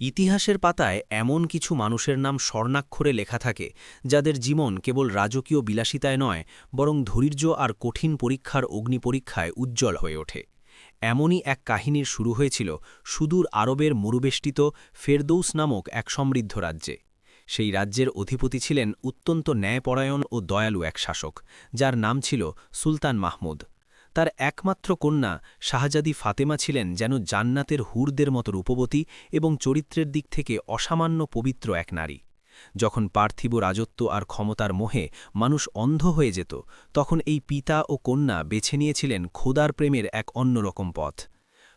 ইতিহাসের পাতায় এমন কিছু মানুষের নাম স্বর্ণাক্ষরে লেখা থাকে, যাদের জীবন কেবল রাজকীয় বিলাসিতায় নয়, বরং ধৈর্য আর কঠিন পরীক্ষার অগ্নিপরীক্ষায় উজ্জ্বল হয়ে ওঠে। এমনই এক কাহিনীর শুরু হয়েছিল সুদূর আরবের মরুবেষ্টিত ফেরদৌস নামক এক সমৃদ্ধ রাজ্যে। সেই রাজ্যের অধিপতি ছিলেন অত্যন্ত ন্যায়পরায়ণ ও দয়ালু এক শাসক, যার নাম ছিল সুলতান মাহমুদ। তার একমাত্র কন্যা শাহজাদি ফাতেমা ছিলেন যেন জান্নাতের হুরদের মতো রূপবতী এবং চরিত্রের দিক থেকে অসামান্য পবিত্র এক নারী। যখন পার্থিব রাজত্ব আর ক্ষমতার মোহে মানুষ অন্ধ হয়ে যেত, তখন এই পিতা ও কন্যা বেছে নিয়েছিলেন খোদার প্রেমের এক অন্যরকম পথ।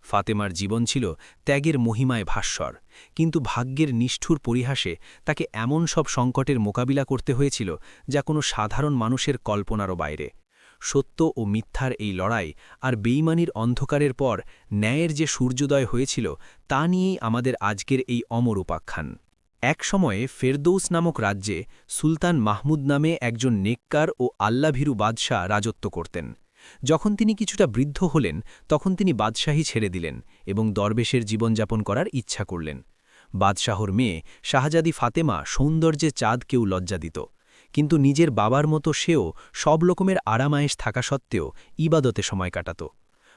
ফাতেমার জীবন ছিল ত্যাগের মহিমায় ভাস্বর, কিন্তু ভাগ্যের নিষ্ঠুর পরিহাসে তাকে এমন সব সংকটের মোকাবিলা করতে হয়েছিল যা কোনো সাধারণ মানুষের কল্পনারও বাইরে। সত্য ও মিথ্যার এই লড়াই আর বেইমানির অন্ধকারের পর ন্যায়ের যে সূর্যোদয় হয়েছিল তা নিয়েই আমাদের আজকের এই অমর উপাখ্যান। এক সময়ে ফেরদৌস নামক রাজ্যে সুলতান মাহমুদ নামে একজন নেককার ও আল্লাভীরু বাদশাহ রাজত্ব করতেন। যখন তিনি কিছুটা বৃদ্ধ হলেন, তখন তিনি বাদশাহী ছেড়ে দিলেন এবং দরবেশের জীবনযাপন করার ইচ্ছা করলেন। বাদশাহর মেয়ে শাহজাদি ফাতেমা সৌন্দর্যে চাঁদ কেউ লজ্জা দিত কিন্তু নিজের বাবার মতো সেও সব রকমের আরামায়েশ থাকা সত্ত্বেও ইবাদতে সময় কাটাত।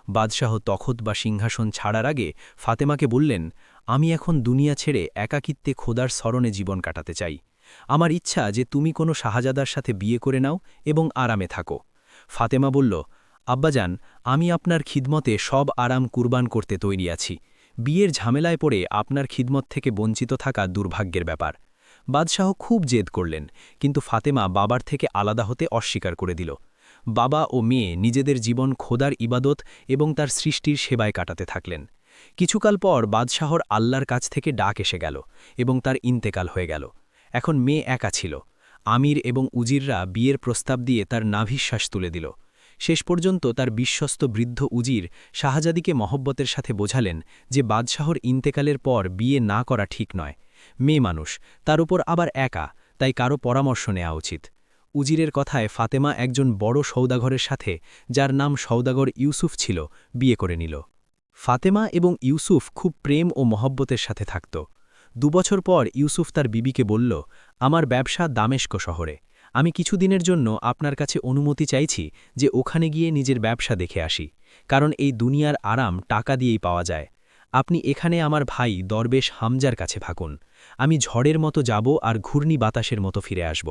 বাদশাহ তখত বা সিংহাসন ছাড়ার আগে ফাতেমাকে বললেন, আমি এখন দুনিয়া ছেড়ে একাকিত্বে খোদার স্মরণে জীবন কাটাতে চাই। আমার ইচ্ছা যে তুমি কোনো শাহজাদার সাথে বিয়ে করে নাও এবং আরামে থাকো। ফাতেমা বলল, আব্বাজান, আমি আপনার খিদমতে সব আরাম কুরবান করতে তৈরি আছি। বিয়ের ঝামেলায় পড়ে আপনার খিদমত থেকে বঞ্চিত থাকা দুর্ভাগ্যের ব্যাপার। বাদশাহ খুব জেদ করলেন, কিন্তু ফাতেমা বাবার থেকে আলাদা হতে অস্বীকার করে দিল। বাবা ও মেয়ে নিজেদের জীবন খোদার ইবাদত এবং তার সৃষ্টির সেবায় কাটাতে থাকলেন। কিছুকাল পর বাদশাহর আল্লাহর কাছ থেকে ডাক এসে গেল এবং তার ইন্তেকাল হয়ে গেল। এখন মেয়ে একা ছিল। আমির এবং উজিররা বিয়ের প্রস্তাব দিয়ে তার নাভিশ্বাস তুলে দিল। শেষ পর্যন্ত তার বিশ্বস্ত বৃদ্ধ উজির শাহজাদিকে মহব্বতের সাথে বোঝালেন যে বাদশাহর ইন্তেকালের পর বিয়ে না করা ঠিক নয়। মেয়ে মানুষ, তার উপর আবার একা, তাই কারও পরামর্শ নেওয়া উচিত। উজিরের কথায় ফাতেমা একজন বড় সৌদাগরের সাথে, যার নাম সৌদাগর ইউসুফ ছিল, বিয়ে করে নিল। ফাতেমা এবং ইউসুফ খুব প্রেম ও মহব্বতের সাথে থাকত। দুবছর পর ইউসুফ তার বিবিকে বলল, আমার ব্যবসা দামেস্ক শহরে। আমি কিছুদিনের জন্য আপনার কাছে অনুমতি চাইছি যে ওখানে গিয়ে নিজের ব্যবসা দেখে আসি, কারণ এই দুনিয়ার আরাম টাকা দিয়েই পাওয়া যায়। আপনি এখানে আমার ভাই দরবেশ হামজার কাছে থাকুন। আমি ঝড়ের মতো যাব আর ঘূর্ণি বাতাসের মতো ফিরে আসব।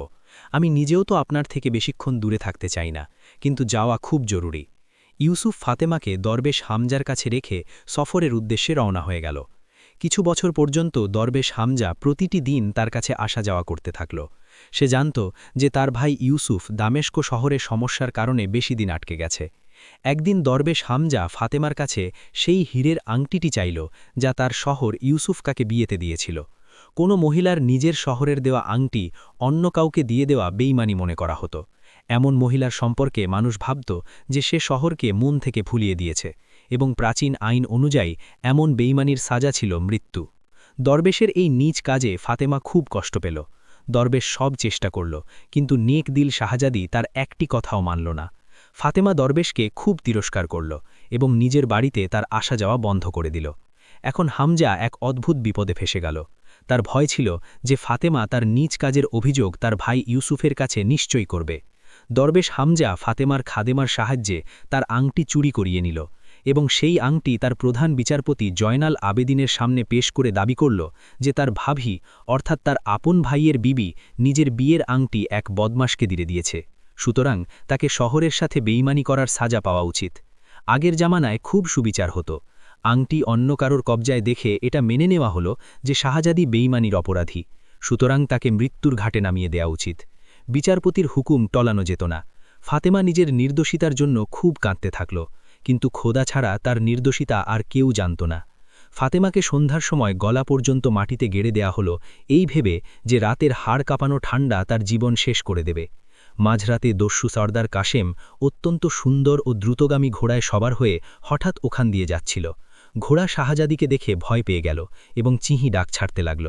আমি নিজেও তো আপনার থেকে বেশিক্ষণ দূরে থাকতে চাই না, কিন্তু যাওয়া খুব জরুরি। ইউসুফ ফাতেমাকে দরবেশ হামজার কাছে রেখে সফরের উদ্দেশ্যে রওনা হয়ে গেল। কিছু বছর পর্যন্ত দরবেশ হামজা প্রতিটি দিন তার কাছে আসা যাওয়া করতে থাকল। সে জানত যে তার ভাই ইউসুফ দামেস্ক শহরের সমস্যার কারণে বেশি দিন আটকে গেছে। একদিন দরবেশ হামজা ফাতেমার কাছে সেই হীরের আংটিটি চাইল, যা তার শহর ইউসুফ কাকে বিয়েতে দিয়েছিল। কোনো মহিলার নিজের শহরের দেওয়া আংটি অন্য কাউকে দিয়ে দেওয়া বেইমানি মনে করা হতো। এমন মহিলার সম্পর্কে মানুষ ভাবত যে সে শহরকে মন থেকে ভুলিয়ে দিয়েছে এবং প্রাচীন আইন অনুযায়ী এমন বেইমানির সাজা ছিল মৃত্যু। দরবেশের এই নিজ কাজে ফাতেমা খুব কষ্ট পেল। দরবেশ সব চেষ্টা করল, কিন্তু নেক দিল শাহজাদি তার একটি কথাও মানল না। ফাতেমা দরবেশকে খুব তিরস্কার করল এবং নিজের বাড়িতে তার আসা যাওয়া বন্ধ করে দিল। এখন হামজা এক অদ্ভুত বিপদে ফেসে গেল। তার ভয় ছিল যে ফাতেমা তার নিজ কাজের অভিযোগ তার ভাই ইউসুফের কাছে নিশ্চয়ই করবে। দরবেশ হামজা ফাতেমার খাদেমার সাহায্যে তার আংটি চুরি করিয়ে নিল এবং সেই আংটি তার প্রধান বিচারপতি জয়নাল আবেদিনের সামনে পেশ করে দাবি করল যে তার ভাভি অর্থাৎ তার আপন ভাইয়ের বিবি, নিজের বিয়ের আংটি এক বদমাসকে দিলে দিয়েছে। সুতরাং তাকে শহরের সাথে বেইমানি করার সাজা পাওয়া উচিত। আগের জামানায় খুব সুবিচার হতো। আংটি অন্য কারোর কবজায় দেখে এটা মেনে নেওয়া হলো যে শাহজাদি বেইমানির অপরাধী, সুতরাং তাকে মৃত্যুর ঘাটে নামিয়ে দেওয়া উচিত। বিচারপতির হুকুম টলানো যেত না। ফাতেমা নিজের নির্দোষিতার জন্য খুব কাঁদতে থাকল, কিন্তু খোদা ছাড়া তার নির্দোষিতা আর কেউ জানত না। ফাতেমাকে সন্ধ্যার সময় গলা পর্যন্ত মাটিতে গেড়ে দেয়া হলো এই ভেবে যে রাতের হাড় কাঁপানো ঠান্ডা তার জীবন শেষ করে দেবে। মাঝরাতে দস্যু সর্দার কাশেম অত্যন্ত সুন্দর ও দ্রুতগামী ঘোড়ায় সবার হয়ে হঠাৎ ওখান দিয়ে যাচ্ছিল। ঘোড়া শাহজাদিকে দেখে ভয় পেয়ে গেল এবং চিহি ডাক ছাড়তে লাগল।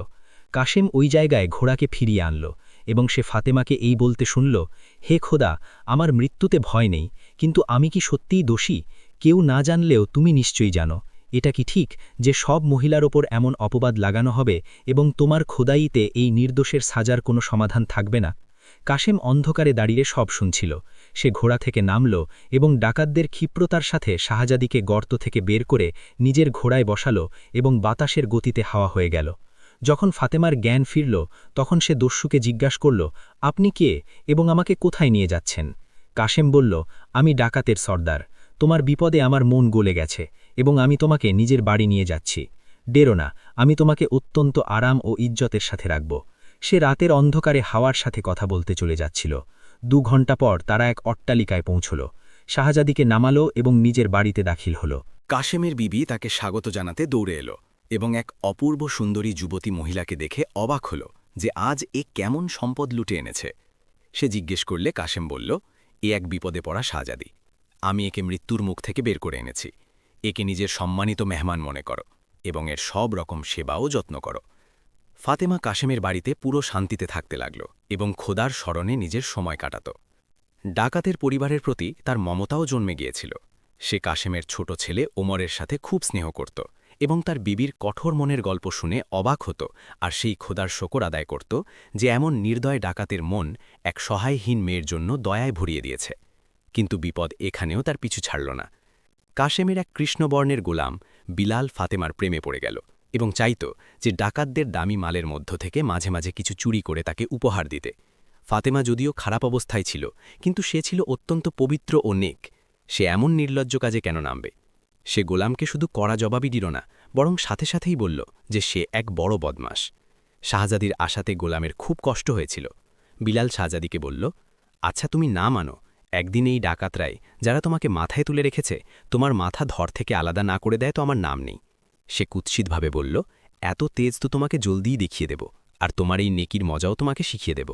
কাশেম ওই জায়গায় ঘোড়াকে ফিরিয়ে আনল এবং সে ফাতেমাকে এই বলতে শুনল, হে খোদা, আমার মৃত্যুতে ভয় নেই, কিন্তু আমি কি সত্যিই দোষী? কেউ না জানলেও তুমি নিশ্চয়ই জানো। এটা কি ঠিক যে সব মহিলার ওপর এমন অপবাদ লাগানো হবে এবং তোমার খোদাইতে এই নির্দোষের সাজার কোনো সমাধান থাকবে না? কাশেম অন্ধকারে দাঁড়িয়ে সব শুনছিল। সে ঘোড়া থেকে নামল এবং ডাকাতদের ক্ষিপ্রতার সাথে শাহজাদিকে গর্ত থেকে বের করে নিজের ঘোড়ায় বসালো এবং বাতাসের গতিতে হাওয়া হয়ে গেল। যখন ফাতেমার জ্ঞান ফিরল, তখন সে দস্যুকে জিজ্ঞাস করল, আপনি কে এবং আমাকে কোথায় নিয়ে যাচ্ছেন? কাশেম বলল, আমি ডাকাতের সর্দার। তোমার বিপদে আমার মন গলে গেছে এবং আমি তোমাকে নিজের বাড়ি নিয়ে যাচ্ছি। ডেরো না, আমি তোমাকে অত্যন্ত আরাম ও ইজ্জতের সাথে রাখব। সে রাতের অন্ধকারে হাওয়ার সাথে কথা বলতে চলে যাচ্ছিল। দু ঘণ্টা পর তারা এক অট্টালিকায় পৌঁছল। শাহজাদিকে নামালো এবং নিজের বাড়িতে দাখিল হল। কাশেমের বিবি তাকে স্বাগত জানাতে দৌড়ে এলো এবং এক অপূর্ব সুন্দরী যুবতী মহিলাকে দেখে অবাক হল যে আজ এ কেমন সম্পদ লুটে এনেছে। সে জিজ্ঞেস করলে কাশেম বলল, এ এক বিপদে পড়া শাহজাদি। আমি একে মৃত্যুর মুখ থেকে বের করে এনেছি। একে নিজের সম্মানিত মেহমান মনে করো এবং এর সব রকম সেবাও যত্ন করো। ফাতেমা কাশেমের বাড়িতে পুরো শান্তিতে থাকতে লাগল এবং খোদার স্মরণে নিজের সময় কাটাত। ডাকাতের পরিবারের প্রতি তার মমতাও জন্মে গিয়েছিল। সে কাশেমের ছোট ছেলে ওমরের সাথে খুব স্নেহ করত এবং তার বিবির কঠোর মনের গল্প শুনে অবাক হতো আর সেই খোদার শকর আদায় করত যে এমন নির্দয় ডাকাতের মন এক সহায়হীন মেয়ের জন্য দয়ায় ভরিয়ে দিয়েছে। কিন্তু বিপদ এখানেও তার পিছু ছাড়ল না। কাশেমের এক কৃষ্ণবর্ণের গোলাম বিলাল ফাতেমার প্রেমে পড়ে গেল এবং চাইত যে ডাকাতদের দামি মালের মধ্য থেকে মাঝে মাঝে কিছু চুরি করে তাকে উপহার দিতে। ফাতেমা যদিও খারাপ অবস্থায় ছিল, কিন্তু সে ছিল অত্যন্ত পবিত্র ও নেক। সে এমন নির্লজ্জ কাজে কেন নামবে? সে গোলামকে শুধু কড়া জবাবই দিল না, বরং সাথে সাথেই বলল যে সে এক বড় বদমাস শাহজাদির আশাতে গোলামের খুব কষ্ট হয়েছিল। বিলাল শাহজাদিকে বলল আচ্ছা তুমি না মানো, একদিন এই ডাকাতরাই যারা তোমাকে মাথায় তুলে রেখেছে, তোমার মাথা ধর থেকে আলাদা না করে দেয় তো আমার নাম নেই। সে কুৎসিতভাবে বলল, এত তেজ তো তোমাকে জলদিই দেখিয়ে দেব, আর তোমার এই নেকির মজাও তোমাকে শিখিয়ে দেব।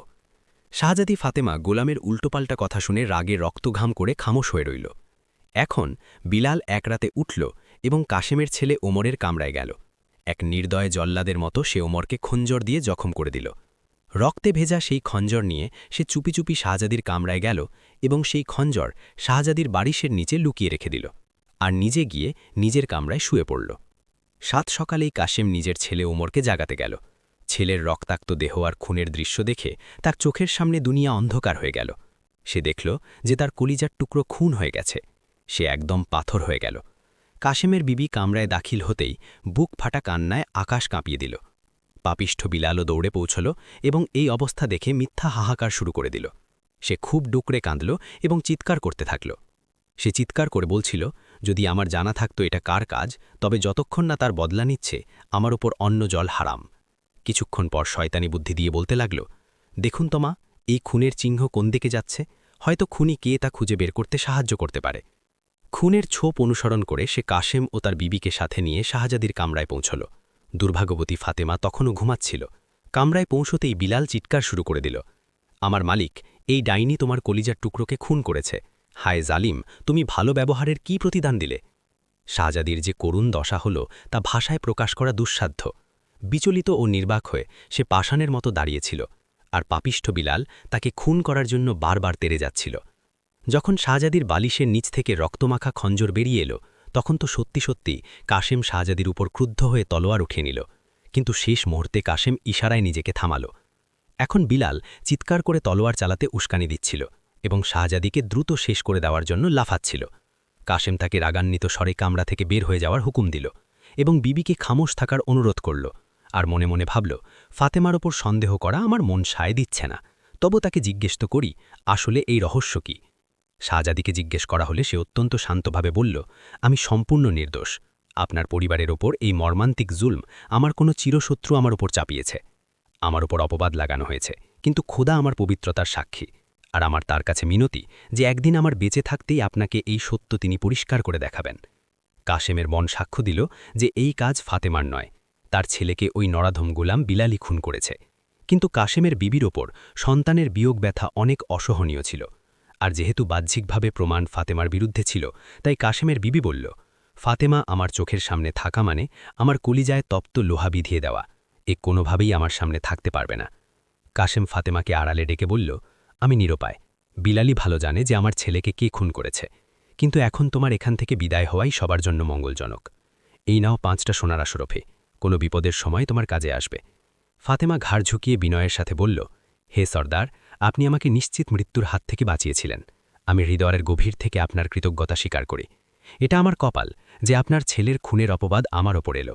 শাহজাদি ফাতেমা গোলামের উল্টোপাল্টা কথা শুনে রাগে রক্তঘাম করে খামোশ হয়ে রইল। এখন বিলাল এক রাতে উঠল এবং কাশেমের ছেলে ওমরের কামড়ায় গেল। এক নির্দয় জল্লাদের মতো সে ওমরকে খঞ্জর দিয়ে জখম করে দিল। রক্তে ভেজা সেই খঞ্জর নিয়ে সে চুপি চুপি শাহজাদির কামড়ায় গেল এবং সেই খঞ্জর শাহজাদির বারিশের নিচে লুকিয়ে রেখে দিল, আর নিজে গিয়ে নিজের কামরায় শুয়ে পড়ল। সাত সকালেই কাশেম নিজের ছেলে ওমরকে জাগাতে গেল। ছেলের রক্তাক্ত দেহ আর খুনের দৃশ্য দেখে তার চোখের সামনে দুনিয়া অন্ধকার হয়ে গেল। সে দেখল যে তার কলিজার টুকরো খুন হয়ে গেছে। সে একদম পাথর হয়ে গেল। কাশেমের বিবি কামরায় দাখিল হতেই বুক ফাটা কান্নায় আকাশ কাঁপিয়ে দিল। পাপিষ্ঠ বিলালও দৌড়ে পৌঁছল এবং এই অবস্থা দেখে মিথ্যা হাহাকার শুরু করে দিল। সে খুব ডুকরে কাঁদল এবং চিৎকার করতে থাকল। সে চিৎকার করে বলছিল যদি আমার জানা থাকতো এটা কার কাজ, তবে যতক্ষণ না তার বদলা নিচ্ছে, আমার ওপর অন্ন জল হারাম। কিছুক্ষণ পর শয়তানি বুদ্ধি দিয়ে বলতে লাগল, দেখুন তোমা এই খুনের চিহ্ন কোন দিকে যাচ্ছে? হয়তো খুনি কে তা খুঁজে বের করতে সাহায্য করতে পারে। খুনের ছোপ অনুসরণ করে সে কাশেম ও তার বিবিকে সাথে নিয়ে শাহজাদির কামরায় পৌঁছল। দুর্ভাগ্যবতী ফাতেমা তখনও ঘুমাচ্ছিল। কামরায় পৌঁছতেই বিলাল চিৎকার শুরু করে দিল, আমার মালিক, এই ডাইনি তোমার কলিজার টুকরোকে খুন করেছে। হায় জালিম, তুমি ভালো ব্যবহারের কি প্রতিদান দিলে? শাহজাদির যে করুণ দশা হল, তা ভাষায় প্রকাশ করা দুঃসাধ্য। বিচলিত ও নির্বাক হয়ে সে পাষাণের মতো দাঁড়িয়েছিল, আর পাপিষ্ঠ বিলাল তাকে খুন করার জন্য বারবার তেরে যাচ্ছিল। যখন শাহজাদির বালিশের নিচ থেকে রক্তমাখা খঞ্জর বেরিয়ে এলো, তখন তো সত্যি সত্যি কাশেম শাহজাদির উপর ক্রুদ্ধ হয়ে তলোয়ার উঠে নিল, কিন্তু শেষ মুহূর্তে কাশেম ইশারায় নিজেকে থামাল। এখন বিলাল চিৎকার করে তলোয়ার চালাতে উস্কানি দিচ্ছিল। এবং শাহজাদিকে দ্রুত শেষ করে দেওয়ার জন্য লাফাচ্ছিল কাশেম তাকে রাগান্বিত স্বরে কামরা থেকে বের হয়ে যাওয়ার হুকুম দিল এবং বিবিকে খামোশ থাকার অনুরোধ করল আর মনে মনে ভাবল, ফাতেমার ওপর সন্দেহ করা আমার মন সায় দিচ্ছে না। তবু তাকে জিজ্ঞেস তো করি, আসলে এই রহস্য কী? শাহজাদিকে জিজ্ঞেস করা হলে সে অত্যন্ত শান্তভাবে বলল, আমি সম্পূর্ণ নির্দোষ। আপনার পরিবারের ওপর এই মর্মান্তিক জুলম আমার কোনো চিরশত্রু আমার ওপর চাপিয়েছে। আমার ওপর অপবাদ লাগানো হয়েছে, কিন্তু খোদা আমার পবিত্রতার সাক্ষী। আর আমার তার কাছে মিনতি যে একদিন আমার বেঁচে থাকতেই আপনাকে এই সত্য তিনি পরিষ্কার করে দেখাবেন। কাশেমের মন সাক্ষ্য দিল যে এই কাজ ফাতেমার নয়, তার ছেলেকে ওই নরাধম গোলাম বিলালি খুন করেছে। কিন্তু কাশেমের বিবির ওপর সন্তানের বিয়োগ ব্যথা অনেক অসহনীয় ছিল। আর যেহেতু বাহ্যিকভাবে প্রমাণ ফাতেমার বিরুদ্ধে ছিল, তাই কাশেমের বিবি বলল, ফাতেমা আমার চোখের সামনে থাকা মানে আমার কলিজায় তপ্ত লোহা বিধিয়ে দেওয়া। এ কোনোভাবেই আমার সামনে থাকতে পারবে না। কাশেম ফাতেমাকে আড়ালে ডেকে বলল আমি নিরুপায়। বিলালি ভালো জানে যে আমার ছেলেকে কে খুন করেছে। কিন্তু এখন তোমার এখান থেকে বিদায় হওয়াই সবার জন্য মঙ্গলজনক। এই নাও পাঁচটা সোনার আসরফে কোনো বিপদের সময় তোমার কাজে আসবে। ফাতেমা ঘাড় ঝুঁকিয়ে বিনয়ের সাথে বলল, হে সর্দার, আপনি আমাকে নিশ্চিত মৃত্যুর হাত থেকে বাঁচিয়েছিলেন। আমি হৃদয়ের গভীর থেকে আপনার কৃতজ্ঞতা স্বীকার করি। এটা আমার কপাল যে আপনার ছেলের খুনের অপবাদ আমার ওপর এলো।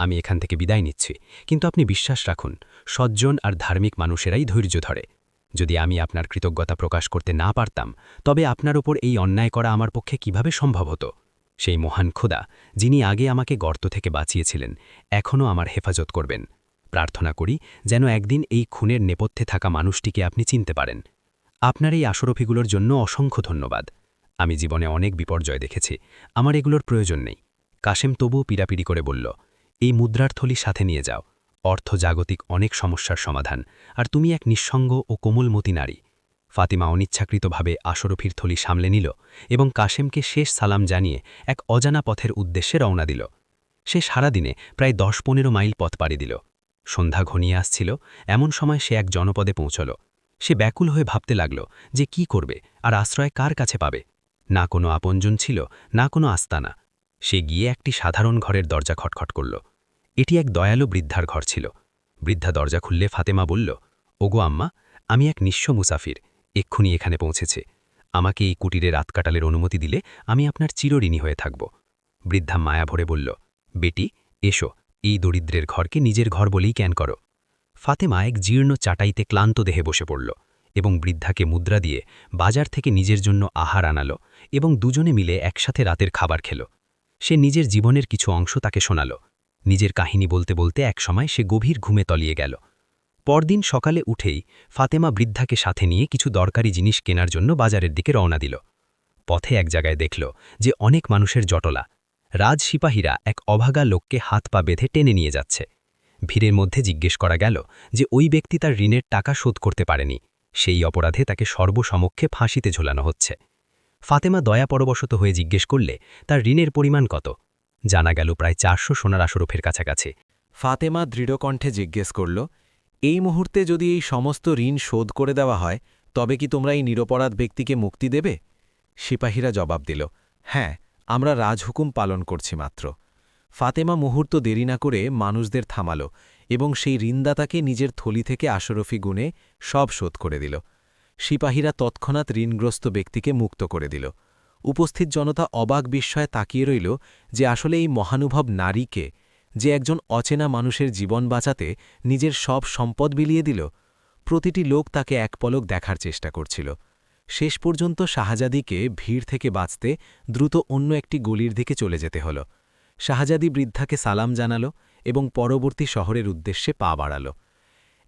আমি এখান থেকে বিদায় নিচ্ছি। কিন্তু আপনি বিশ্বাস রাখুন, সজ্জন আর ধার্মিক মানুষেরাই ধৈর্য ধরে। যদি আমি আপনার কৃতজ্ঞতা প্রকাশ করতে না পারতাম, তবে আপনার ওপর এই অন্যায় করা আমার পক্ষে কীভাবে সম্ভব হতো? সেই মহান খোদা, যিনি আগে আমাকে গর্ত থেকে বাঁচিয়েছিলেন, এখনও আমার হেফাজত করবেন। প্রার্থনা করি যেন একদিন এই খুনের নেপথ্যে থাকা মানুষটিকে আপনি চিনতে পারেন। আপনার এই আশরফিগুলোর জন্য অসংখ্য ধন্যবাদ। আমি জীবনে অনেক বিপর্যয় দেখেছি, আমার এগুলোর প্রয়োজন নেই। কাশেম তবুও পিড়াপিড়ি করে বলল, এই মুদ্রার থলি সাথে নিয়ে যাও। অর্থ জাগতিক অনেক সমস্যার সমাধান। আর তুমি এক নিঃসঙ্গ ও কোমলমতি নারী। ফাতিমা অনিচ্ছাকৃতভাবে আশরফির থলি সামলে নিল এবং কাশেমকে শেষ সালাম জানিয়ে এক অজানা পথের উদ্দেশ্যে রওনা দিল। সে সারাদিনে প্রায় দশ পনেরো মাইল পথ পাড়ি দিল। সন্ধ্যা ঘনিয়ে আসছিল, এমন সময় সে এক জনপদে পৌঁছল। সে ব্যাকুল হয়ে ভাবতে লাগল যে কি করবে আর আশ্রয় কার কাছে পাবে। না কোনো আপনজন ছিল, না কোনো আস্তানা। সে গিয়ে একটি সাধারণ ঘরের দরজা খটখট করল। এটি এক দয়ালু বৃদ্ধার ঘর ছিল। বৃদ্ধা দরজা খুললে ফাতেমা বলল, ওগো আম্মা, আমি এক নিঃস্ব মুসাফির। এক্ষুনি এখানে পৌঁছেছে। আমাকে এই কুটিরে রাত কাটালের অনুমতি দিলে আমি আপনার চিরঋণী হয়ে থাকব। বৃদ্ধা মায়া ভরে বলল, বেটি, এসো। এই দরিদ্রের ঘরকে নিজের ঘর বলেই ক্যান করো। ফাতেমা এক জীর্ণ চাটাইতে ক্লান্ত দেহে বসে পড়ল এবং বৃদ্ধাকে মুদ্রা দিয়ে বাজার থেকে নিজের জন্য আহার আনালো এবং দুজনে মিলে একসাথে রাতের খাবার খেল। সে নিজের জীবনের কিছু অংশ তাকে শোনাল। নিজের কাহিনী বলতে বলতে একসময় সে গভীর ঘুমে তলিয়ে গেল। পরদিন সকালে উঠেই ফাতেমা বৃদ্ধাকে সাথে নিয়ে কিছু দরকারি জিনিস কেনার জন্য বাজারের দিকে রওনা দিল। পথে এক জায়গায় দেখল যে অনেক মানুষের জটলা। রাজ সিপাহীরা এক অভাগা লোককে হাত পা বেঁধে টেনে নিয়ে যাচ্ছে। ভিড়ের মধ্যে জিজ্ঞেস করা গেল যে ওই ব্যক্তি তার ঋণের টাকা শোধ করতে পারেনি। সেই অপরাধে তাকে সর্বসমক্ষে ফাঁসিতে ঝোলানো হচ্ছে। ফাতেমা দয়া পরবশত হয়ে জিজ্ঞেস করলে, তার ঋণের পরিমাণ কত? জানা গেল প্রায় চারশো সোনার আসরফের কাছাকাছি। ফাতেমা দৃঢ়কণ্ঠে জিজ্ঞেস করল, এই মুহূর্তে যদি এই সমস্ত ঋণ শোধ করে দেওয়া হয়, তবে কি তোমরা এই নিরপরাধ ব্যক্তিকে মুক্তি দেবে? সিপাহীরা জবাব দিল হ্যাঁ আমরা রাজহুকুম পালন করছি মাত্র। ফাতেমা মুহূর্ত দেরি না করে মানুষদের থামাল এবং সেই ঋণদাতাকে নিজের থলি থেকে আশরফি গুণে সব শোধ করে দিল। সিপাহীরা তৎক্ষণাৎ ঋণগ্রস্ত ব্যক্তিকে মুক্ত করে দিল। উপস্থিত জনতা অবাক বিস্ময়ে তাকিয়ে রইল যে আসলে এই মহানুভব নারীকে যে একজন অচেনা মানুষের জীবন বাঁচাতে নিজের সব সম্পদ বিলিয়ে দিল, প্রতিটি লোক তাকে এক পলক দেখার চেষ্টা করছিল। শেষ পর্যন্ত শাহজাদিকে ভিড় থেকে বাঁচতে দ্রুত অন্য একটি গলির দিকে চলে যেতে হল। শাহজাদি বৃদ্ধাকে সালাম জানালো এবং পরবর্তী শহরের উদ্দেশ্যে পা বাড়াল।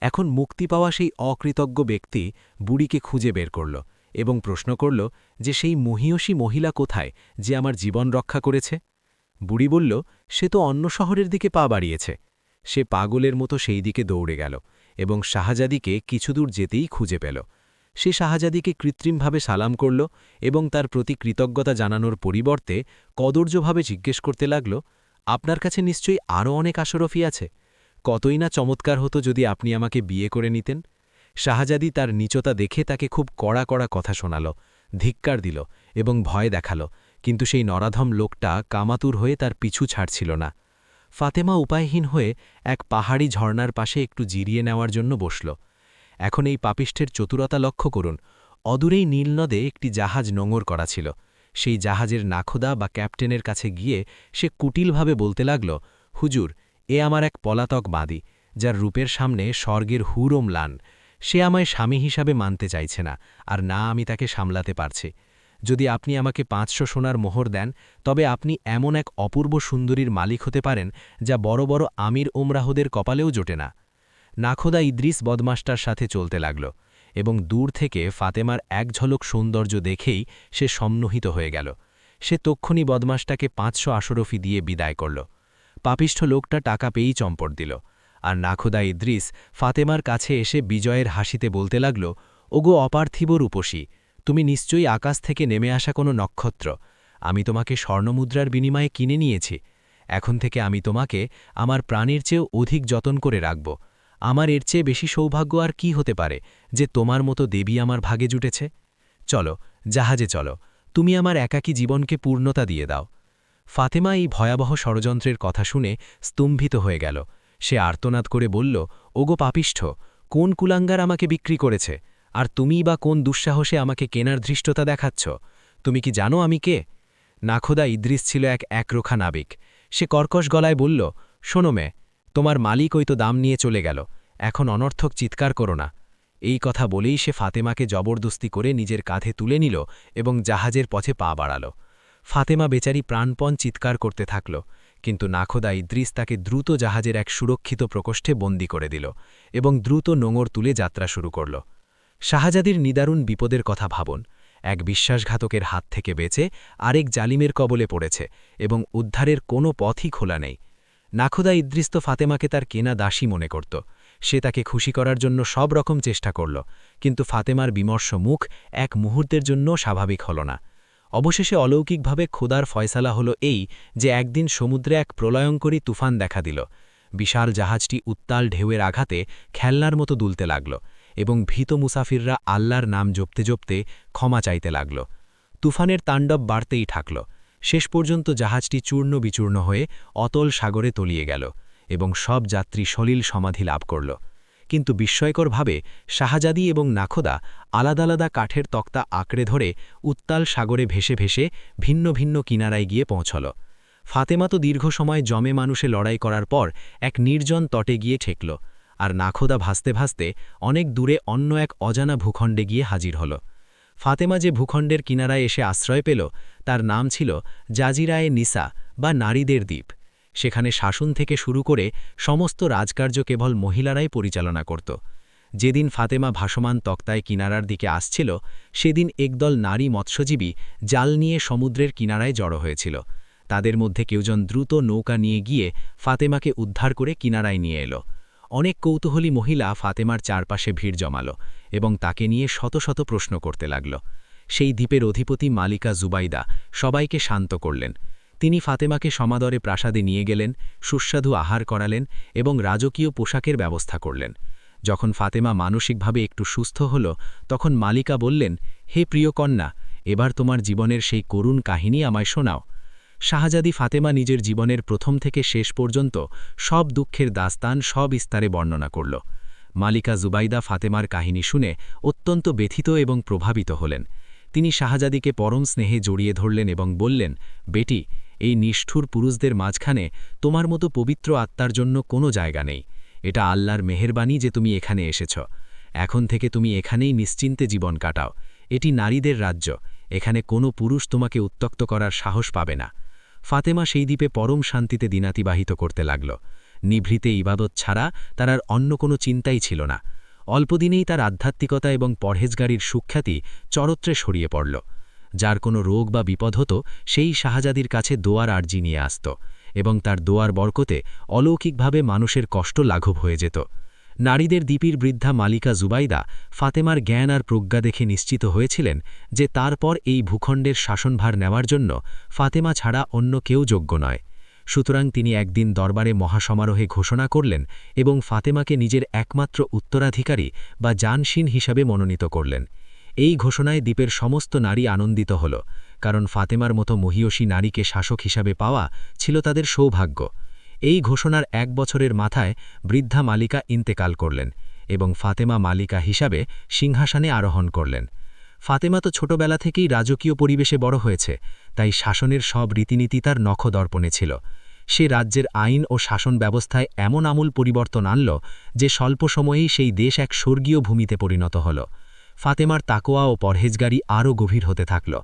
এখন মুক্তি পাওয়া সেই অকৃতজ্ঞ ব্যক্তি বুড়িকে খুঁজে বের করল। এবং প্রশ্ন করল যে সেই মহিয়সী মহিলা কোথায় যে আমার জীবন রক্ষা করেছে? বুড়ি বলল, সে তো অন্য শহরের দিকে পা বাড়িয়েছে। সে পাগলের মতো সেই দিকে দৌড়ে গেল এবং শাহজাদিকে কিছুদূর যেতেই খুঁজে পেল। সে শাহজাদিকে কৃত্রিমভাবে সালাম করল এবং তার প্রতি কৃতজ্ঞতা জানানোর পরিবর্তে কদর্যভাবে জিজ্ঞেস করতে লাগল, আপনার কাছে নিশ্চয়ই আরও অনেক আশরফি আছে? কতই না চমৎকার হতো যদি আপনি আমাকে বিয়ে করে নিতেন? শাহজাদি তার নিচতা দেখে তাকে খুব কড়া কড়া কথা শোনাল, ধিক্কার দিল এবং ভয় দেখাল, কিন্তু সেই নরাধম লোকটা কামাতুর হয়ে তার পিছু ছাড়ছিল না। ফাতেমা উপায়হীন হয়ে এক পাহাড়ি ঝর্ণার পাশে একটু জিরিয়ে নেওয়ার জন্য বসল। এখন এই পাপিষ্ঠের চতুরতা লক্ষ্য করুন, অদূরেই নীলনদে একটি জাহাজ নোঙর করা ছিল। সেই জাহাজের নাখোদা বা ক্যাপ্টেনের কাছে গিয়ে সে কুটিলভাবে বলতে লাগল, হুজুর, এ আমার এক পলাতক বাঁদি, যার রূপের সামনে স্বর্গের হুরম লান সে আমায় স্বামী হিসাবে মানতে চাইছে না, আর না আমি তাকে সামলাতে পারছি। যদি আপনি আমাকে পাঁচশো সোনার মোহর দেন, তবে আপনি এমন এক অপূর্ব সুন্দরীর মালিক হতে পারেন, যা বড় বড় আমির ওমরাহদের কপালেও জোটে না। নাখোদা ইদ্রিস বদমাস্টার সাথে চলতে লাগল, এবং দূর থেকে ফাতেমার এক ঝলক সৌন্দর্য দেখেই সে সম্মোহিত হয়ে গেল। সে তক্ষণি বদমাসটাকে পাঁচশো আশরফি দিয়ে বিদায় করল। পাপিষ্ঠ লোকটা টাকা পেয়েই চম্পট দিল। আর নাখোদা ইদ্রিস ফাতেমার কাছে এসে বিজয়ের হাসিতে বলতে লাগল, ওগো অপার্থিব রূপসী, তুমি নিশ্চয়ই আকাশ থেকে নেমে আসা কোনো নক্ষত্র। আমি তোমাকে স্বর্ণমুদ্রার বিনিময়ে কিনে নিয়েছি। এখন থেকে আমি তোমাকে আমার প্রাণের চেয়েও অধিক যতন করে রাখব। আমার এর চেয়ে বেশি সৌভাগ্য আর কি হতে পারে যে তোমার মতো দেবী আমার ভাগে জুটেছে? চলো, জাহাজে চলো। তুমি আমার একাকী জীবনকে পূর্ণতা দিয়ে দাও। ফাতেমা এই ভয়াবহ ষড়যন্ত্রের কথা শুনে স্তম্ভিত হয়ে গেল। সে আর্তনাদ করে বলল, ওগো পাপিষ্ঠ, কোন কুলাঙ্গার আমাকে বিক্রি করেছে? আর তুমিই বা কোন দুঃসাহসে আমাকে কেনার ধৃষ্টতা দেখাচ্ছ? তুমি কি জানো আমি কে? নাখোদা ইদ্রিস ছিল এক একরোখা নাবিক। সে কর্কশ গলায় বলল, শোনো মে, তোমার মালিক ওই তো দাম নিয়ে চলে গেল। এখন অনর্থক চিৎকার করো না। এই কথা বলেই সে ফাতেমাকে জবরদস্তি করে নিজের কাঁধে তুলে নিল এবং জাহাজের পথে পা বাড়াল। ফাতেমা বেচারি প্রাণপণ চিৎকার করতে থাকল। কিন্তু নাখোদা ইদ্রিস তাকে দ্রুত জাহাজের এক সুরক্ষিত প্রকোষ্ঠে বন্দি করে দিল এবং দ্রুত নোঙর তুলে যাত্রা শুরু করল। শাহজাদির নিদারুণ বিপদের কথা ভাবুন। এক বিশ্বাসঘাতকের হাত থেকে বেঁচে আরেক জালিমের কবলে পড়েছে এবং উদ্ধারের কোনো পথই খোলা নেই। নাখোদা ইদ্রিস্ত ফাতেমাকে তার কেনা দাসী মনে করত। সে তাকে খুশি করার জন্য সব রকম চেষ্টা করল, কিন্তু ফাতেমার বিমর্ষ মুখ এক মুহূর্তের জন্য স্বাভাবিক হল না। অবশেষে অলৌকিকভাবে খোদার ফয়সালা হল এই যে একদিন সমুদ্রে এক প্রলয়ঙ্করী তুফান দেখা দিল। বিশাল জাহাজটি উত্তাল ঢেউয়ের আঘাতে খেলনার মতো দুলতে লাগল এবং ভীত মুসাফিররা আল্লাহর নাম জপতে জপতে ক্ষমা চাইতে লাগল। তুফানের তাণ্ডব বাড়তেই ঠাকল। শেষ পর্যন্ত জাহাজটি চূর্ণ বিচূর্ণ হয়ে অতল সাগরে তলিয়ে গেল এবং সব যাত্রী সলিল সমাধি লাভ করল। কিন্তু বিস্ময়করভাবে শাহজাদি এবং নাখোদা আলাদা আলাদা কাঠের তক্তা আঁকড়ে ধরে উত্তাল সাগরে ভেসে ভেসে ভিন্ন ভিন্ন কিনারায় গিয়ে পৌঁছল। ফাতেমা তো দীর্ঘ সময় জমে মানুষে লড়াই করার পর এক নির্জন তটে গিয়ে ঠেকল আর নাখোদা ভাসতে ভাসতে অনেক দূরে অন্য এক অজানা ভূখণ্ডে গিয়ে হাজির হল। ফাতেমা যে ভূখণ্ডের কিনারায় এসে আশ্রয় পেল, তার নাম ছিল জাজিরায়ে নিসা বা নারীদের দ্বীপ। সেখানে শাসন থেকে শুরু করে সমস্ত রাজকার্য কেবল মহিলারাই পরিচালনা করত। যেদিন ফাতেমা ভাসমান তক্তায় কিনারার দিকে আসছিল, সেদিন একদল নারী মৎস্যজীবী জাল নিয়ে সমুদ্রের কিনারায় জড়ো হয়েছিল। তাদের মধ্যে কেউজন দ্রুত নৌকা নিয়ে গিয়ে ফাতেমাকে উদ্ধার করে কিনারায় নিয়ে এলো। অনেক কৌতূহলী মহিলা ফাতেমার চারপাশে ভিড় জমাল এবং তাকে নিয়ে শত শত প্রশ্ন করতে লাগল। সেই দ্বীপের অধিপতি মালিকা জুবাইদা সবাইকে শান্ত করলেন। তিনি ফাতেমাকে সমাদরে প্রাসাদে নিয়ে গেলেন, সুস্বাদু আহার করালেন এবং রাজকীয় পোশাকের ব্যবস্থা করলেন। যখন ফাতেমা মানসিকভাবে একটু সুস্থ হল, তখন মালিকা বললেন, হে প্রিয় কন্যা, এবার তোমার জীবনের সেই করুণ কাহিনী আমায় শোনাও। শাহজাদি ফাতেমা নিজের জীবনের প্রথম থেকে শেষ পর্যন্ত সব দুঃখের দাস্তান সব ইস্তারে বর্ণনা করল। মালিকা জুবাইদা ফাতেমার কাহিনী শুনে অত্যন্ত ব্যথিত এবং প্রভাবিত হলেন। তিনি শাহজাদিকে পরম স্নেহে জড়িয়ে ধরলেন এবং বললেন, বেটি এই নিষ্ঠুর পুরুষদের মাঝখানে তোমার মতো পবিত্র আত্মার জন্য কোনো জায়গা নেই। এটা আল্লাহর মেহেরবানি যে তুমি এখানে এসেছ। এখন থেকে তুমি এখানেই নিশ্চিন্তে জীবন কাটাও। এটি নারীদের রাজ্য। এখানে কোনো পুরুষ তোমাকে উত্তক্ত করার সাহস পাবে না। ফাতেমা সেই দ্বীপে পরম শান্তিতে দিনাতিবাহিত করতে লাগল। নিভৃতে ইবাদত ছাড়া তার আর অন্য কোনো চিন্তাই ছিল না। অল্পদিনেই তার আধ্যাত্মিকতা এবং পরহেজগারির সুখ্যাতি চরত্রে সরিয়ে পড়ল। যার কোনো রোগ বা বিপদ হতো, সেই শাহজাদির কাছে দোয়ার আর্জি নিয়ে আসত এবং তার দোয়ার বরকতে অলৌকিকভাবে মানুষের কষ্ট লাঘব হয়ে যেত। নারীদের দ্বীপির বৃদ্ধা মালিকা জুবাইদা ফাতেমার জ্ঞান আর প্রজ্ঞা দেখে নিশ্চিত হয়েছিলেন যে তারপর এই ভূখণ্ডের শাসনভার নেওয়ার জন্য ফাতেমা ছাড়া অন্য কেউ যোগ্য নয়। সুতরাং তিনি একদিন দরবারে মহাসমারোহে ঘোষণা করলেন এবং ফাতেমাকে নিজের একমাত্র উত্তরাধিকারী বা জানসীন হিসাবে মনোনীত করলেন। এই ঘোষণায় দ্বীপের সমস্ত নারী আনন্দিত হল, কারণ ফাতেমার মতো মহিয়সী নারীকে শাসক হিসাবে পাওয়া ছিল তাদের সৌভাগ্য। এই ঘোষণার এক বছরের মাথায় বৃদ্ধা মালিকা ইন্তেকাল করলেন এবং ফাতেমা মালিকা হিসাবে সিংহাসনে আরোহণ করলেন। ফাতেমা তো ছোটবেলা থেকেই রাজকীয় পরিবেশে বড় হয়েছে, তাই শাসনের সব রীতিনীতি তার নখদর্পণে ছিল। সে রাজ্যের আইন ও শাসন ব্যবস্থায় এমন আমূল পরিবর্তন আনল যে স্বল্প সময়েই সেই দেশ এক স্বর্গীয় ভূমিতে পরিণত হল। ফাতেমার তাকোয়া ও পরহেজগারি আরও গভীর হতে থাকল।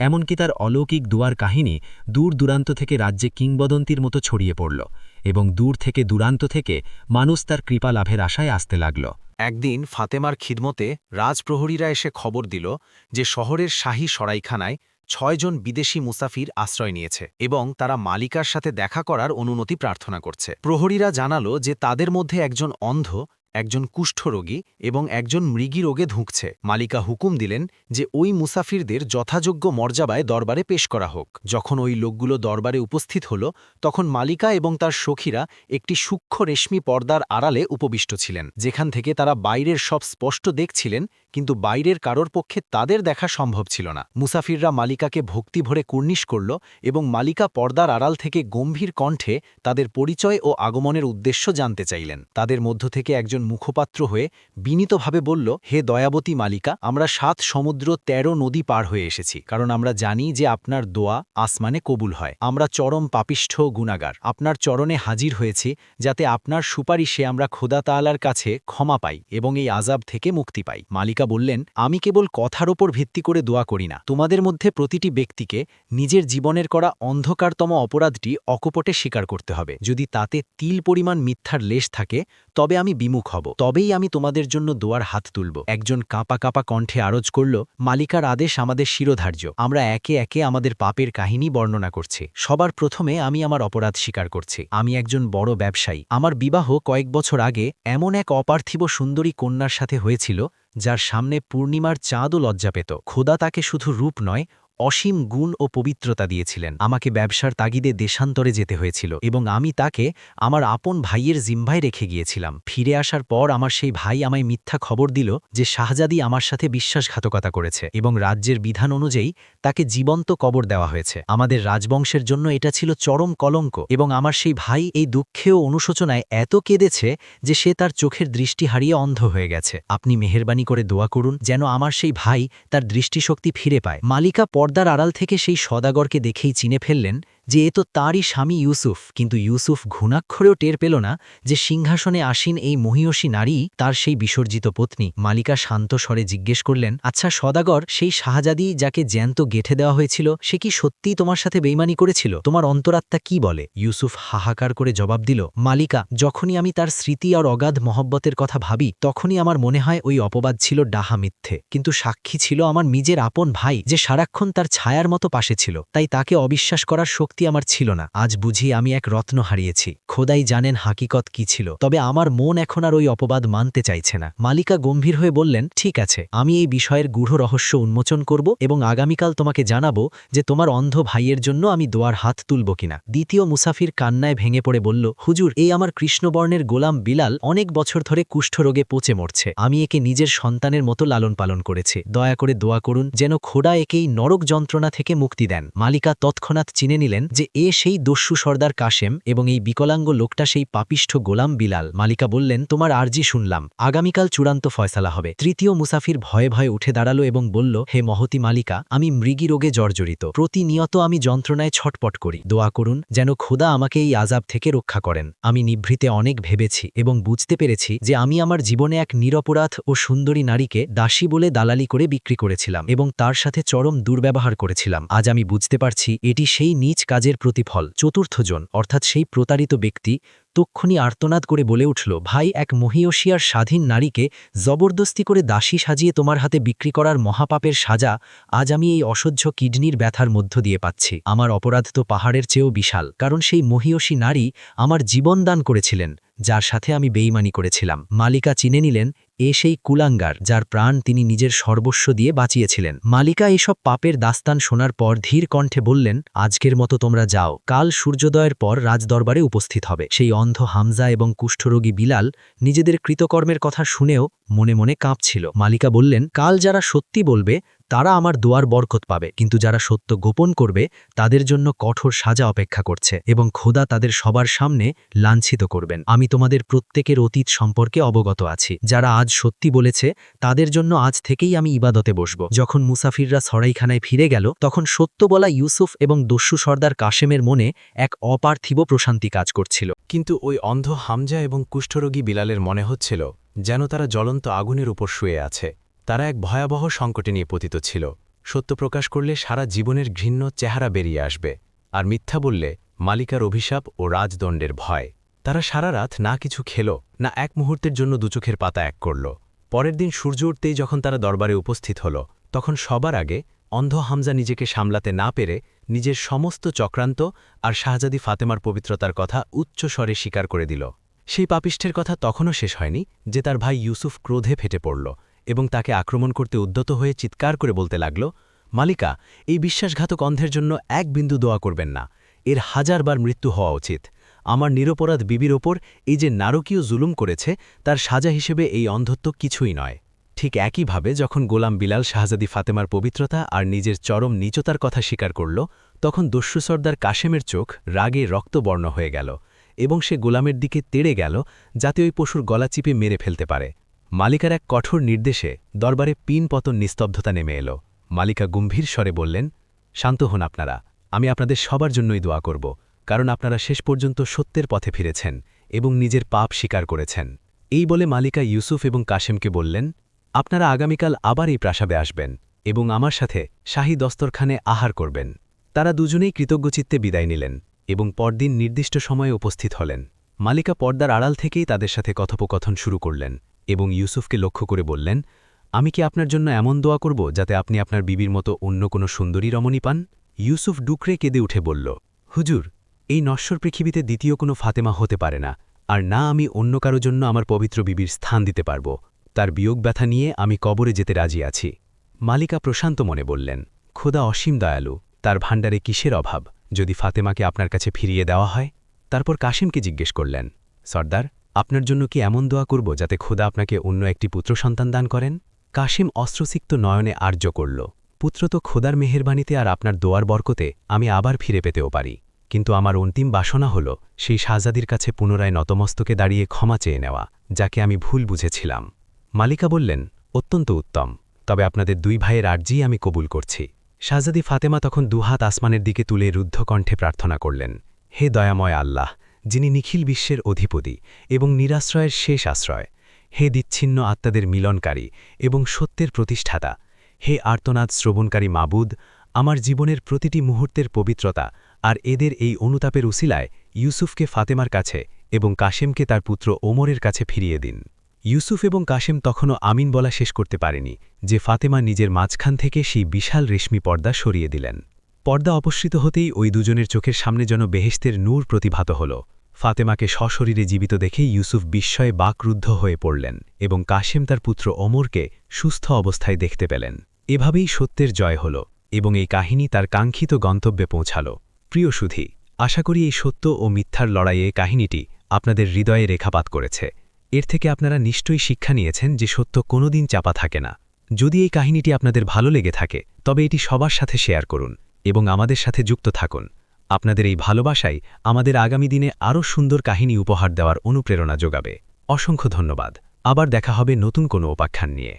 এমনকি তার অলৌকিক দুয়ার কাহিনী দূর দূরান্ত থেকে রাজ্যে কিংবদন্তির মতো ছড়িয়ে পড়ল এবং দূর থেকে দূরান্ত থেকে মানুষ তার কৃপা লাভের আশায় আসতে লাগল। একদিন ফাতেমার খিদমতে রাজপ্রহরীরা এসে খবর দিল যে শহরের শাহী সরাইখানায় ছয়জন বিদেশি মুসাফির আশ্রয় নিয়েছে এবং তারা মালিকার সাথে দেখা করার অনুমতি প্রার্থনা করছে। প্রহরীরা জানালো যে তাদের মধ্যে একজন অন্ধ একজন কুষ্ঠরোগী এবং একজন মৃগী রোগে ধুঁকছে। মালিকা হুকুম দিলেন যে ওই মুসাফিরদের যথাযোগ্য মর্যাদায় দরবারে পেশ করা হোক। যখন ওই লোকগুলো দরবারে উপস্থিত হল, তখন মালিকা এবং তার সখীরা একটি সূক্ষ্ম রেশমি পর্দার আড়ালে উপবিষ্ট ছিলেন, যেখান থেকে তারা বাইরের সব স্পষ্ট দেখছিলেন, কিন্তু বাইরের কারোর পক্ষে তাদের দেখা সম্ভব ছিল না। মুসাফিররা মালিকাকে ভক্তি ভরে কুর্নিশ করল এবং মালিকা পর্দার আড়াল থেকে গম্ভীর কণ্ঠে তাদের পরিচয় ও আগমনের উদ্দেশ্য জানতে চাইলেন। তাদের মধ্য থেকে একজন মুখপাত্র হয়ে বিনীতভাবে বলল, হে দয়াবতী মালিকা, আমরা সাত সমুদ্র ১৩ নদী পার হয়ে এসেছি, কারণ আমরা জানি যে আপনার দোয়া আসমানে কবুল হয়। আমরা চরম পাপিষ্ঠ গুণাগার। আপনার চরণে হাজির হয়েছি, যাতে আপনার সুপারিশে আমরা খোদা তাআলার কাছে ক্ষমা পাই এবং এই আজাব থেকে মুক্তি পাই। মালিকা বললেন, আমি কেবল কথার ওপর ভিত্তি করে দোয়া করি না। তোমাদের মধ্যে প্রতিটি ব্যক্তিকে নিজের জীবনের করা অন্ধকারতম অপরাধটি অকপটে স্বীকার করতে হবে। যদি তাতে তিল পরিমাণ মিথ্যার লেশ থাকে তবে আমি বিমুখ হব। তবেই আমি তোমাদের জন্য দোয়ার হাত তুলব। একজন কাঁপা কাঁপা কণ্ঠে আরজ করল, মালিকার আদেশ আমাদের শিরোধার্য। আমরা একে একে আমাদের পাপের কাহিনী বর্ণনা করছি। সবার প্রথমে আমি আমার অপরাধ স্বীকার করছি। আমি একজন বড় ব্যবসায়ী। আমার বিবাহ কয়েক বছর আগে এমন এক অপার্থিব সুন্দরী কন্যার সাথে হয়েছিল, যার সামনে পূর্ণিমার চাঁদও লজ্জা পেত। খোদা তাকে শুধু রূপ নয় অসীম গুণ ও পবিত্রতা দিয়েছিলেন। আমাকে ব্যবসার তাগিদে দেশান্তরে যেতে হয়েছিল এবং আমি তাকে আমার আপন ভাইয়ের জিম্বায় রেখে গিয়েছিলাম। ফিরে আসার পর আমার সেই ভাই আমায় মিথ্যা খবর দিল যে শাহজাদি আমার সাথে বিশ্বাসঘাতকতা করেছে এবং রাজ্যের বিধান অনুযায়ী তাকে জীবন্ত কবর দেওয়া হয়েছে। আমাদের রাজবংশের জন্য এটা ছিল চরম কলঙ্ক এবং আমার সেই ভাই এই দুঃখে ও অনুশোচনায় এত কেঁদেছে যে সে তার চোখের দৃষ্টি হারিয়ে অন্ধ হয়ে গেছে। আপনি মেহেরবানি করে দোয়া করুন যেন আমার সেই ভাই তার দৃষ্টিশক্তি ফিরে পায়। মালিকা পর্দার আড়াল থেকে সেই সদাগরকে দেখেই চিনে ফেললেন যে এ তো তাঁরই স্বামী ইউসুফ, কিন্তু ইউসুফ ঘুণাক্ষরেও টের পেল না যে সিংহাসনে আসীন এই মহিয়সী নারী তার সেই বিসর্জিত পত্নী। মালিকা শান্ত স্বরে জিজ্ঞেস করলেন আচ্ছা সদাগর, সেই শাহজাদি যাকে জ্যান্ত গেঠে দেওয়া হয়েছিল, সে কি সত্যিই তোমার সাথে বেইমানি করেছিল? তোমার অন্তরাত্মা কি বলে? ইউসুফ হাহাকার করে জবাব দিল, মালিকা, যখনই আমি তার স্মৃতি আর অগাধ মহব্বতের কথা ভাবি, তখনই আমার মনে হয় ওই অপবাদ ছিল ডাহা মিথ্যে। কিন্তু সাক্ষী ছিল আমার নিজের আপন ভাই, যে সারাক্ষণ তার ছায়ার মতো পাশে ছিল, তাই তাকে অবিশ্বাস করার শক্তি আমার ছিল না। আজ বুঝি আমি এক রত্ন হারিয়েছি। খোদাই জানেন হাকিকত কি ছিল। তবে আমার মন এখন আর ওই অপবাদ মানতে চাইছে না। মালিকা গম্ভীর হয়ে বললেন, ঠিক আছে, আমি এই বিষয়ের গূঢ় রহস্য উন্মোচন করব এবং আগামীকাল তোমাকে জানাব যে তোমার অন্ধ ভাইয়ের জন্য আমি দোয়ার হাত তুলব কিনা। দ্বিতীয় মুসাফির কান্নায় ভেঙে পড়ে বলল, হুজুর, এই আমার কৃষ্ণবর্ণের গোলাম বিলাল অনেক বছর ধরে কুষ্ঠরোগে পচে মরছে। আমি একে নিজের সন্তানের মতো লালন পালন করেছি। দয়া করে দোয়া করুন যেন খোদা একেই নরক যন্ত্রণা থেকে মুক্তি দেন। মালিকা তৎক্ষণাৎ চিনে নিলেন যে, এ সেই দস্যু সর্দার কাশেম এবং এই বিকলাঙ্গ লোকটা সেই পাপিষ্ঠ গোলাম বিলাল। মালিকা বললেন, তোমার আর্জি শুনলাম। আগামীকাল চূড়ান্ত ফয়সালা হবে। তৃতীয় মুসাফির ভয়ে ভয়ে উঠে দাঁড়াল এবং বলল, হে মহতি মালিকা, আমি মৃগী রোগে জর্জরিত। প্রতিনিয়ত আমি যন্ত্রণায় ছটপট করি। দোয়া করুন যেন খোদা আমাকে এই আজাব থেকে রক্ষা করেন। আমি নিভৃতে অনেক ভেবেছি এবং বুঝতে পেরেছি যে, আমি আমার জীবনে এক নিরপরাধ ও সুন্দরী নারীকে দাসী বলে দালালি করে বিক্রি করেছিলাম এবং তার সাথে চরম দুর্ব্যবহার করেছিলাম। আজ আমি বুঝতে পারছি এটি সেই নিজ কাজের প্রতিফল। চতুর্থজন অর্থাৎ সেই প্রতারিত ব্যক্তি তক্ষণি আর্তনাদ করে বলে উঠল, ভাই, এক মহিয়সিয়ার স্বাধীন নারীকে জবরদস্তি করে দাসী সাজিয়ে তোমার হাতে বিক্রি করার মহাপাপের সাজা আজ আমি এই অসহ্য কিডনির ব্যথার মধ্য দিয়ে পাচ্ছি। আমার অপরাধ তো পাহাড়ের চেয়েও বিশাল, কারণ সেই মহিয়সী নারী আমার জীবন দান করেছিলেন। যার সাথে আমি বেইমানি করেছিলাম। মালিকা চিনে নিলেন, এ সেই কুলাঙ্গার যার প্রাণ তিনি নিজের সর্বস্ব দিয়ে বাঁচিয়েছিলেন। মালিকা এসব পাপের দাস্তান শোনার পর ধীর কণ্ঠে বললেন, আজকের মতো তোমরা যাও, কাল সূর্যোদয়ের পর রাজদরবারে উপস্থিত হবে। সেই অন্ধ হামজা এবং কুষ্ঠরোগী বিলাল নিজেদের কৃতকর্মের কথা শুনেও মনে মনে কাঁপছিল। মালিকা বললেন, কাল যারা সত্যি বলবে তারা আমার দোয়ার বরকত পাবে, কিন্তু যারা সত্য গোপন করবে, তাদের জন্য কঠোর সাজা অপেক্ষা করছে এবং খোদা তাদের সবার সামনে লাঞ্ছিত করবেন। আমি তোমাদের প্রত্যেকের অতীত সম্পর্কে অবগত আছি। যারা আজ সত্যি বলেছে, তাদের জন্য আজ থেকেই আমি ইবাদতে বসব। যখন মুসাফিররা সরাইখানায় ফিরে গেল, তখন সত্য বলা ইউসুফ এবং দস্যু সর্দার কাশেমের মনে এক অপার্থিব প্রশান্তি কাজ করছিল। কিন্তু ওই অন্ধ হামজা এবং কুষ্ঠরোগী বিলালের মনে হচ্ছিল, যেন তারা জ্বলন্ত আগুনের উপর শুয়ে আছে। তারা এক ভয়াবহ সংকটে নিয়ে পতিত ছিল। সত্য প্রকাশ করলে সারা জীবনের ঘৃণ্য চেহারা বেরিয়ে আসবে। আর মিথ্যা বললে মালিকার অভিশাপ ও রাজদণ্ডের ভয়। তারা সারা রাত না কিছু খেল, না এক মুহূর্তের জন্য দুচোখের পাতা এক করল। পরের দিন সূর্য উঠতেই যখন তারা দরবারে উপস্থিত হল, তখন সবার আগে অন্ধ হামজা নিজেকে সামলাতে না পেরে নিজের সমস্ত চক্রান্ত আর শাহজাদি ফাতেমার পবিত্রতার কথা উচ্চ স্বরে স্বীকার করে দিল। সেই পাপিষ্ঠের কথা তখনও শেষ হয়নি যে তার ভাই ইউসুফ ক্রোধে ফেটে পড়ল। এবং তাকে আক্রমণ করতে উদ্যত হয়ে চিৎকার করে বলতে লাগল, মালিকা, এই বিশ্বাসঘাতক অন্ধের জন্য এক বিন্দু দোয়া করবেন না। এর হাজারবার মৃত্যু হওয়া উচিত। আমার নিরপরাধ বিবির ওপর এই যে নারকীয় জুলুম করেছে, তার সাজা হিসেবে এই অন্ধত্ব কিছুই নয়। ঠিক একইভাবে যখন গোলাম বিলাল শাহজাদি ফাতেমার পবিত্রতা আর নিজের চরম নীচতার কথা স্বীকার করল, তখন দস্যু সর্দার কাশেমের চোখ রাগে রক্তবর্ণ হয়ে গেল এবং সে গোলামের দিকে তেড়ে গেল, যাতে ওই পশুর গলা চিপে মেরে ফেলতে পারে। মালিকার এক কঠোর নির্দেশে দরবারে পিন পতন নিস্তব্ধতা নেমে এলো। মালিকা গম্ভীর স্বরে বললেন, শান্ত হন আপনারা, আমি আপনাদের সবার জন্যই দোয়া করব, কারণ আপনারা শেষ পর্যন্ত সত্যের পথে ফিরেছেন এবং নিজের পাপ স্বীকার করেছেন। এই বলে মালিকা ইউসুফ এবং কাশেমকে বললেন, আপনারা আগামীকাল আবার এই প্রাসাদে আসবেন এবং আমার সাথে শাহী দস্তরখানে আহার করবেন। তারা দুজনেই কৃতজ্ঞচিত্তে বিদায় নিলেন এবং পরদিন নির্দিষ্ট সময়ে উপস্থিত হলেন। মালিকা পর্দার আড়াল থেকেই তাদের সাথে কথোপকথন শুরু করলেন। এবং ইউসুফকে লক্ষ্য করে বললেন, আমি কি আপনার জন্য এমন দোয়া করব যাতে আপনি আপনার বিবির মতো অন্য কোনো সুন্দরী রমণী পান? ইউসুফ ডুকরে কেঁদে উঠে বলল, হুজুর, এই নশ্বর পৃথিবীতে দ্বিতীয় কোনো ফাতেমা হতে পারে না, আর না আমি অন্য কারও জন্য আমার পবিত্র বিবির স্থান দিতে পারব। তার বিয়োগ ব্যথা নিয়ে আমি কবরে যেতে রাজি আছি। মালিকা প্রশান্ত মনে বললেন, খোদা অসীম দয়ালু, তার ভাণ্ডারে কিসের অভাব? যদি ফাতেমাকে আপনার কাছে ফিরিয়ে দেওয়া হয়? তারপর কাশিমকে জিজ্ঞেস করলেন, সর্দার আপনার জন্য কি এমন দোয়া করব যাতে খোদা আপনাকে অন্য একটি পুত্র সন্তান দান করেন? কাশিম অস্ত্রসিক্ত নয়নে আর্য করল, পুত্র তো খোদার মেহেরবানিতে আর আপনার দোয়ার বরকতে আমি আবার ফিরে পেতেও পারি। কিন্তু আমার অন্তিম বাসনা হল, সেই শাহজাদির কাছে পুনরায় নতমস্তকে দাঁড়িয়ে ক্ষমা চেয়ে নেওয়া, যাকে আমি ভুল বুঝেছিলাম। মালিকা বললেন, অত্যন্ত উত্তম, তবে আপনাদের দুই ভাইয়ের আর্জিই আমি কবুল করছি। শাহজাদি ফাতেমা তখন দুহাত আসমানের দিকে তুলে রুদ্ধকণ্ঠে প্রার্থনা করলেন, হে দয়াময় আল্লাহ যিনি নিখিল বিশ্বের অধিপতি এবং নিরাশ্রয়ের শেষ আশ্রয়। হে দিচ্ছিন্ন আত্মাদের মিলনকারী এবং সত্যের প্রতিষ্ঠাতা, হে আর্তনাদ শ্রবণকারী মাবুদ, আমার জীবনের প্রতিটি মুহূর্তের পবিত্রতা আর এদের এই অনুতাপের উসিলায় ইউসুফকে ফাতেমার কাছে এবং কাশেমকে তার পুত্র ওমরের কাছে ফিরিয়ে দিন। ইউসুফ এবং কাশেম তখনও আমিন বলা শেষ করতে পারেনি যে ফাতেমা নিজের মাঝখান থেকে সেই বিশাল রেশমি পর্দা সরিয়ে দিলেন। পর্দা অপসৃত হতেই ওই দুজনের চোখের সামনে যেন বেহেস্তের নূর প্রতিভাত হল। ফাতেমাকে সশরীরে জীবিত দেখে ইউসুফ বিস্ময়ে বাকরুদ্ধ হয়ে পড়লেন এবং কাশেম তার পুত্র অমরকে সুস্থ অবস্থায় দেখতে পেলেন। এভাবেই সত্যের জয় হল এবং এই কাহিনী তার কাঙ্ক্ষিত গন্তব্যে পৌঁছাল। প্রিয় সুধী, আশা করি এই সত্য ও মিথ্যার লড়াইয়ে কাহিনীটি আপনাদের হৃদয়ে রেখাপাত করেছে। এর থেকে আপনারা নিশ্চয়ই শিক্ষা নিয়েছেন যে সত্য কোনোদিন চাপা থাকে না। যদি এই কাহিনীটি আপনাদের ভালো লেগে থাকে, তবে এটি সবার সাথে শেয়ার করুন। এবং আমাদের সাথে যুক্ত থাকুন। আপনাদের এই ভালোবাসাই আমাদের আগামী দিনে আরও সুন্দর কাহিনী উপহার দেওয়ার অনুপ্রেরণা যোগাবে। অসংখ্য ধন্যবাদ। আবার দেখা হবে নতুন কোনো উপাখ্যান নিয়ে।